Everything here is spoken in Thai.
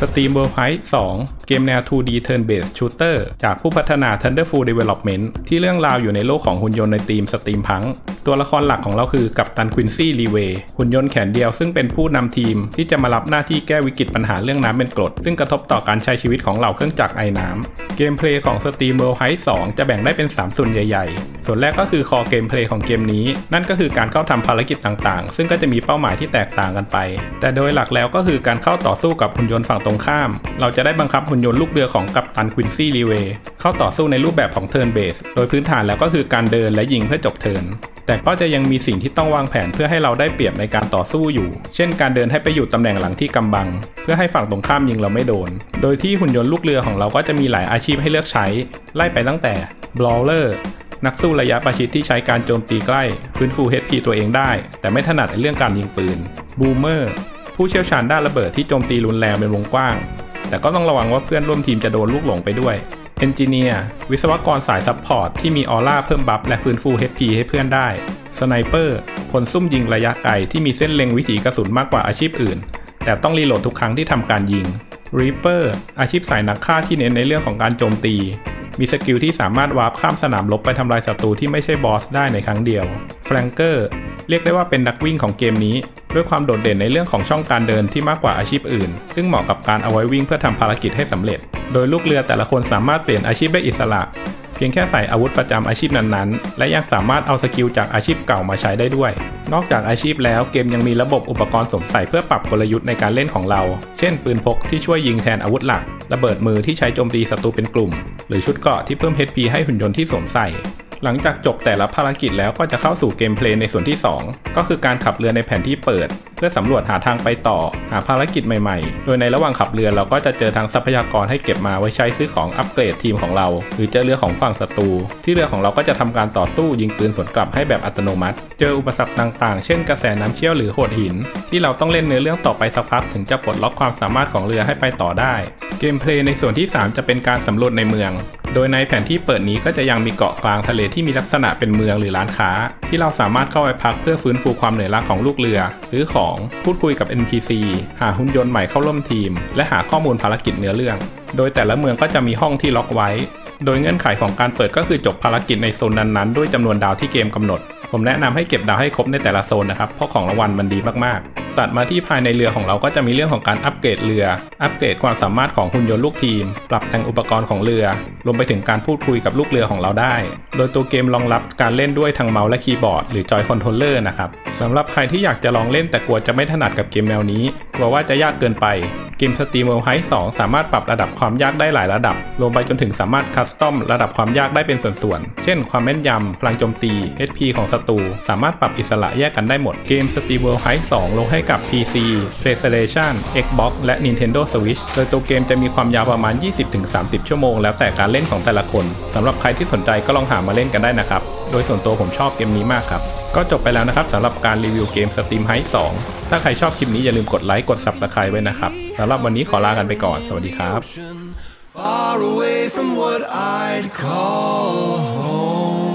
Steam World h i g h 2 เกมแนว 2D Turn Based Shooter จากผู้พัฒนา Thunderful Development ที่เรื่องราวอยู่ในโลกของหุ่นยนต์ในทีมสตรีมพังตัวละครหลักของเราคือกัปตันควินซี่ลีเวย์หุ่นยนต์แขนเดียวซึ่งเป็นผู้นำทีมที่จะมารับหน้าที่แก้วิกฤตปัญหาเรื่องน้ำเป็นกรด ซึ่งกระทบต่อการใช้ชีวิตของเหล่าเครื่องจักรไอ้น้ำ เกมเพลย์ของ Steam World Fight 2จะแบ่งได้เป็น 3 ส่วนใหญ่ๆ ส่วนแรกก็คือคอเกมเพลย์ของเกมนี้ นั่นก็คือการเข้าทำภารกิจต่างๆ ซึ่งก็จะมีเป้าหมายที่แตกต่างกันไป แต่โดยหลักแล้วก็คือการเข้าต่อสู้กับหุ่นยนต์ฝั่งตรงข้าม เราจะได้บังคับหุ่นยนต์ลูกเรือของกัปตันควินซี่ลีเวย์เข้าต่อสู้ในรูปแบบของเทิร์นเบส โดยพื้นฐานแล้วก็คือการเดินและยิงเพื่อจบเทิร์น แต่ก็จะยังมีสิ่งที่ต้องวางแผนเพื่อให้เราได้เปรียบในการต่อสู้อยู่ เช่น การเดินให้ไปอยู่ตำแหน่งหลังที่กำบัง เพื่อให้ฝั่งตรงข้ามยิงเราไม่โดน โดยที่หุ่นยนต์ลูกเรือของเราก็จะมีหลายอาชีพให้เลือกใช้ ไล่ไปตั้งแต่ brawler นักสู้ระยะประชิดที่ใช้การโจมตีใกล้ ฟื้นฟู HP ตัวเองได้ แต่ไม่ถนัดในเรื่องการยิงปืน boomer ผู้เชี่ยวชาญด้านระเบิดที่โจมตีรุนแรงเป็นวงกว้าง แต่ก็ต้องระวังว่าเพื่อนร่วมทีมจะโดนลูกหลงไปด้วย เอนจิเนียร์วิศวกรสายซัพพอร์ตที่มีออร่าเพิ่มบัฟและฟื้นฟู HP ให้เพื่อนได้สไนเปอร์พลซุ่มยิงระยะไกลที่มีเส้นเล็งวิถีกระสุนมากกว่าอาชีพอื่น แต่ต้องรีโหลดทุกครั้งที่ทำการยิง Reaper อาชีพสายนักฆ่าที่เน้นในเรื่องของการโจมตี มีสกิลที่สามารถวาร์ปข้ามสนามรบไปทำลายศัตรูที่ไม่ใช่บอสได้ในครั้งเดียว Flanker เรียกได้ว่าเป็นนักวิ่งของเกมนี้ ด้วยความโดดเด่นในเรื่องของช่องการเดินที่มากกว่าอาชีพอื่น ซึ่งเหมาะกับการเอาไว้วิ่งเพื่อทำภารกิจให้สำเร็จ โดยลูกเรือแต่ละคนสามารถเปลี่ยนอาชีพได้อิสระ เพียงแค่ใส่อาวุธประจำอาชีพนั้นๆ และยังสามารถเอาสกิลจากอาชีพเก่ามาใช้ได้ด้วย นอกจากอาชีพแล้วเกมยังมีระบบอุปกรณ์สวมใส่เพื่อปรับกลยุทธ์ในการเล่นของเรา เช่น ปืนพกที่ช่วยยิงแทนอาวุธหลัก ระเบิดมือที่ใช้โจมตีศัตรูเป็นกลุ่ม หรือชุดเกราะที่เพิ่ม HP ให้หุ่นยนต์ที่สวมใส่ หลังจากจบแต่ละภารกิจแล้วก็จะเข้าสู่เกมเพลย์ในส่วนที่ 2 ก็คือการขับเรือในแผนที่เปิด เพื่อสำรวจหาทางไปต่อ หาภารกิจใหม่ๆ โดยในระหว่างขับเรือเราก็จะเจอทางทรัพยากรให้เก็บมาไว้ใช้ซื้อของอัปเกรดทีมของเรา หรือเจอเรือของฝั่งศัตรู ที่เรือของเราก็จะทำการต่อสู้ยิงปืนสวนกลับให้แบบอัตโนมัติ เจออุปสรรคต่างๆ เช่นกระแสน้ำเชี่ยวหรือโขดหิน ที่เราต้องเล่นเนื้อเรื่องต่อไปสักพักถึงจะปลดล็อกความสามารถของเรือให้ไปต่อได้ เกมเพลย์ในส่วนที่ 3 จะเป็นการสำรวจในเมือง โดยในแผนที่เปิดนี้ก็จะยังมีเกาะกลางทะเลที่มีลักษณะเป็นเมืองหรือร้านค้า ที่เราสามารถเข้าไปพักเพื่อฟื้นฟูความเหนื่อยล้าของลูกเรือ ซื้อของพูดคุยกับ NPC หาหุ่นยนต์ใหม่เข้าร่วมทีม และหาข้อมูลภารกิจเนื้อเรื่อง โดยแต่ละเมืองก็จะมีห้องที่ล็อกไว้ โดยเงื่อนไขของการเปิดก็คือจบภารกิจในโซนนั้นๆ ด้วยจำนวนดาวที่เกมกำหนด ผมแนะนำให้เก็บดาวให้ครบในแต่ละโซนนะครับเพราะของรางวัลมันดีมากๆ ตัดมาที่ภายในเรือของเราก็จะมีเรื่องของการอัปเกรดเรือ อัปเกรดความสามารถของหุ่นยนต์ลูกทีม ปรับแต่งอุปกรณ์ของเรือ รวมไปถึงการพูดคุยกับลูกเรือของเราได้ โดยตัวเกมรองรับการเล่นด้วยทางเมาส์และคีย์บอร์ดหรือจอยคอนโทรลเลอร์นะครับสำหรับใครที่อยากจะลองเล่นแต่กลัวจะไม่ถนัดกับเกมแนวนี้กลัวว่าจะยากเกินไป เกม Steam World Heist 2สามารถปรับระดับความยากได้หลายระดับ รวมไปจนถึงสามารถคัสตอมระดับความยากได้เป็นส่วนๆ เช่น ความแม่นยำ พลังโจมตี HP ของศัตรู สามารถปรับอิสระแยกกันได้หมด เกม Steam World Heist 2ลงให้กับ PC PlayStation Xbox และ Nintendo Switch โดยตัวเกมจะมีความยาวประมาณ 20-30 ชั่วโมง แล้วแต่การเล่นของแต่ละคนสำหรับใครที่สนใจก็ลองหามาเล่นกันได้นะครับ โดยส่วนตัวผมชอบเกมนี้มากครับ ก็จบไปแล้วนะครับสำหรับการรีวิวเกม Steam Heist 2 ถ้าใครชอบคลิปนี้อย่าลืมกดไลค์กด Subscribe ไว้นะครับ สำหรับวันนี้ขอลากันไปก่อน สวัสดีครับ Far away from what I'd call home.